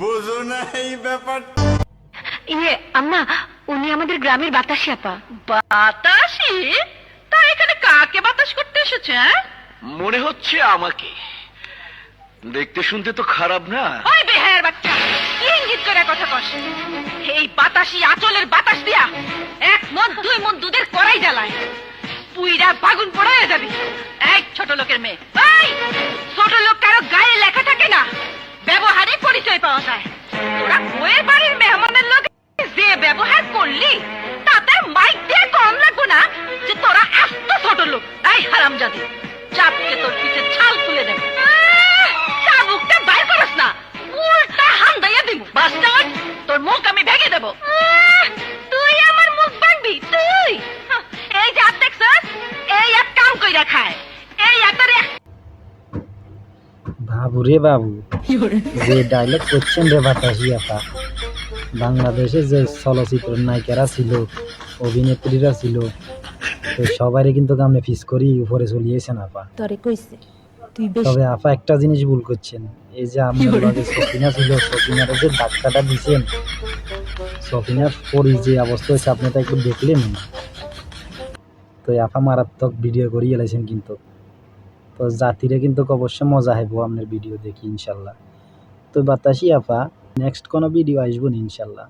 বোঝো না এই ব্যাপার ইয়ে আম্মা উনি আমাদের গ্রামের বাতাসি আপা। বাতাসি? তা এখানে কাকে বাতাস করতে এসেছে হ্যাঁ? মনে হচ্ছে আমাকে। দেখতে শুনতে তো খারাপ না? ওই বেহার বাচ্চা কি ইঙ্গিত করে কথা কস? এই বাতাসি আঁচলের বাতাস দিয়া এক মন দুই মন দুধের করাই জ্বালায়। পুইরা বাগুন পড়ায় যাবি। এক ছোট লোকের মেয়ে। এই ছোট লোক তোরা বইয়ের বাড়ির মেহমানের লোক যে ব্যবহার করলি বাবু রে বাবু। যে ডায়লগ করছেন রে বাতাসি আপা বাংলাদেশে যে চলচ্চিত্র নায়িকারা ছিল অভিনেত্রীরা ছিল তো সবারই কিন্তু আপনি ফিস করি উপরে চলিয়েছেন আপা। তরে কইছে তবে আপা একটা জিনিস ভুল করছেন। এই যে আপনার লগে সফিনা ছিল সফিনার যে ধাক্কাটা দিছেন সফিনার পরি যে অবস্থা হয়েছে আপনি তো একটু দেখলেন না। তো আপা মারাত্মক ভিডিও করে গেলেছেন কিন্তু। তো জাতিরে কিন্তু অবশ্যই মজা হইব আপনার ভিডিও দেখি, ইনশাল্লাহ। তো বাতাসি আপা নেক্সট কোনো ভিডিও আসব না, ইনশাল্লাহ।